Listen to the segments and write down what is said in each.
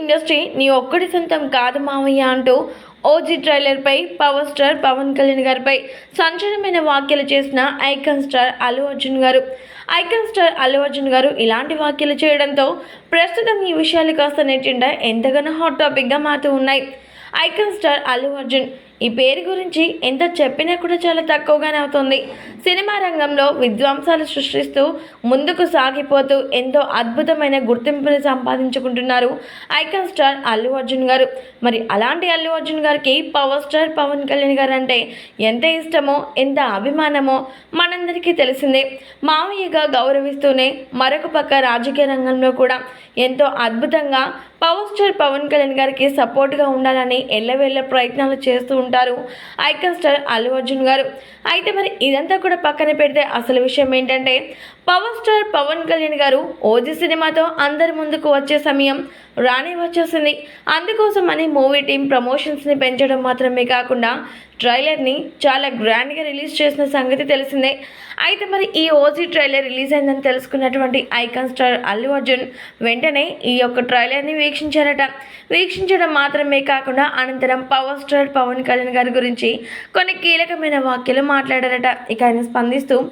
Industry నీ ఒక్కడి సొంతం కాదు మావయ్య అంటూ ఓజీ ట్రైలర్పై పవర్ స్టార్ పవన్ కళ్యాణ్ గారిపై సంచలనమైన వ్యాఖ్యలు చేసిన ఐకాన్ స్టార్ అల్లు అర్జున్ గారు. ఐకాన్ స్టార్ అల్లు అర్జున్ గారు ఇలాంటి వ్యాఖ్యలు చేయడంతో ప్రస్తుతం ఈ విషయాలు కాస్త నెట్టిండా ఎంతగానో హాట్ టాపిక్గా మారుతూ ఉన్నాయి. ఐకాన్ స్టార్ అల్లు అర్జున్ ఈ పేరు గురించి ఎంత చెప్పినా కూడా చాలా తక్కువగానే అవుతుంది. సినిమా రంగంలో విధ్వంసాలు సృష్టిస్తూ ముందుకు సాగిపోతూ ఎంతో అద్భుతమైన గుర్తింపుని సంపాదించుకుంటున్నారు ఐకాన్ స్టార్ అల్లు అర్జున్ గారు. మరి అలాంటి అల్లు అర్జున్ గారికి పవర్ స్టార్ పవన్ కళ్యాణ్ గారు అంటే ఎంత ఇష్టమో ఎంత అభిమానమో మనందరికీ తెలిసిందే. మామయ్యగా గౌరవిస్తూనే మరొక పక్క రాజకీయ రంగంలో కూడా ఎంతో అద్భుతంగా పవర్ స్టార్ పవన్ కళ్యాణ్ గారికి సపోర్ట్గా ఉండాలని ఎల్లవేళ్ళ ప్రయత్నాలు చేస్తూ ఉంటారు. ఐకాన్ స్టార్ అల్లు అర్జున్ గారు. అయితే మరి ఇదంతా కూడా పక్కన పెడితే అసలు విషయం ఏంటంటే పవర్ స్టార్ పవన్ కళ్యాణ్ గారు ఓజీ సినిమాతో అందరి ముందుకు వచ్చే సమయం రానే వచ్చేసింది. అందుకోసం అని మూవీ టీం ప్రమోషన్స్ని పెంచడం మాత్రమే కాకుండా ట్రైలర్ని చాలా గ్రాండ్గా రిలీజ్ చేసిన సంగతి తెలిసిందే. అయితే మరి ఈ ఓజీ ట్రైలర్ రిలీజ్ అయిందని తెలుసుకున్నటువంటి ఐకాన్ స్టార్ అల్లు అర్జున్ వెంటనే ఈ యొక్క ట్రైలర్ని వీక్షించారట. వీక్షించడం మాత్రమే కాకుండా అనంతరం పవర్ స్టార్ పవన్ కళ్యాణ్ గారి గురించి కొన్ని కీలకమైన వాక్యాలు మాట్లాడారట. ఇక ఆయన స్పందిస్తూ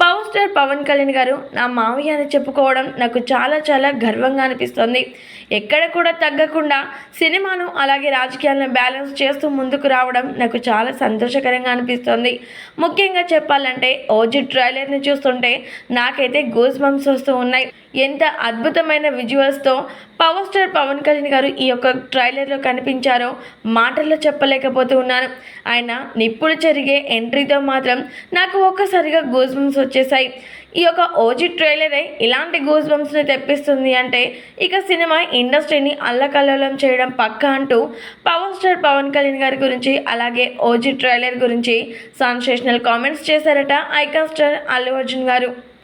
పవర్ స్టార్ పవన్ కళ్యాణ్ గారు నా మావయ్య అని చెప్పుకోవడం నాకు చాలా చాలా గర్వంగా అనిపిస్తుంది. ఎక్కడ కూడా తగ్గకుండా సినిమాను అలాగే రాజకీయాలను బ్యాలెన్స్ చేస్తూ ముందుకు రావడం నాకు చాలా సంతోషకరంగా అనిపిస్తుంది. ముఖ్యంగా చెప్పాలంటే ఓజీ ట్రైలర్ని చూస్తుంటే నాకైతే గూస్ బంప్స్ వస్తూ ఉన్నాయి. ఎంత అద్భుతమైన విజువల్స్తో పవర్ స్టార్ పవన్ కళ్యాణ్ గారు ఈ యొక్క ట్రైలర్లో కనిపించారో మాటల్లో చెప్పలేకపోతూ ఉన్నాను. ఆయన నిప్పులు చెరిగే ఎంట్రీతో మాత్రం నాకు ఒక్కసారిగా గూస్ బంప్స్ వచ్చేసాయి ఈ యొక్క ఓజీ ట్రైలరే ఇలాంటి గూస్ బంప్స్ని తెప్పిస్తుంది అంటే ఇక సినిమా ఇండస్ట్రీని అల్లకల్లోలం చేయడం పక్క అంటూ పవర్ స్టార్ పవన్ కళ్యాణ్ గారి గురించి అలాగే ఓజీ ట్రైలర్ గురించి సెన్సేషనల్ కామెంట్స్ చేశారట ఐకాన్ స్టార్ అల్లు అర్జున్ గారు.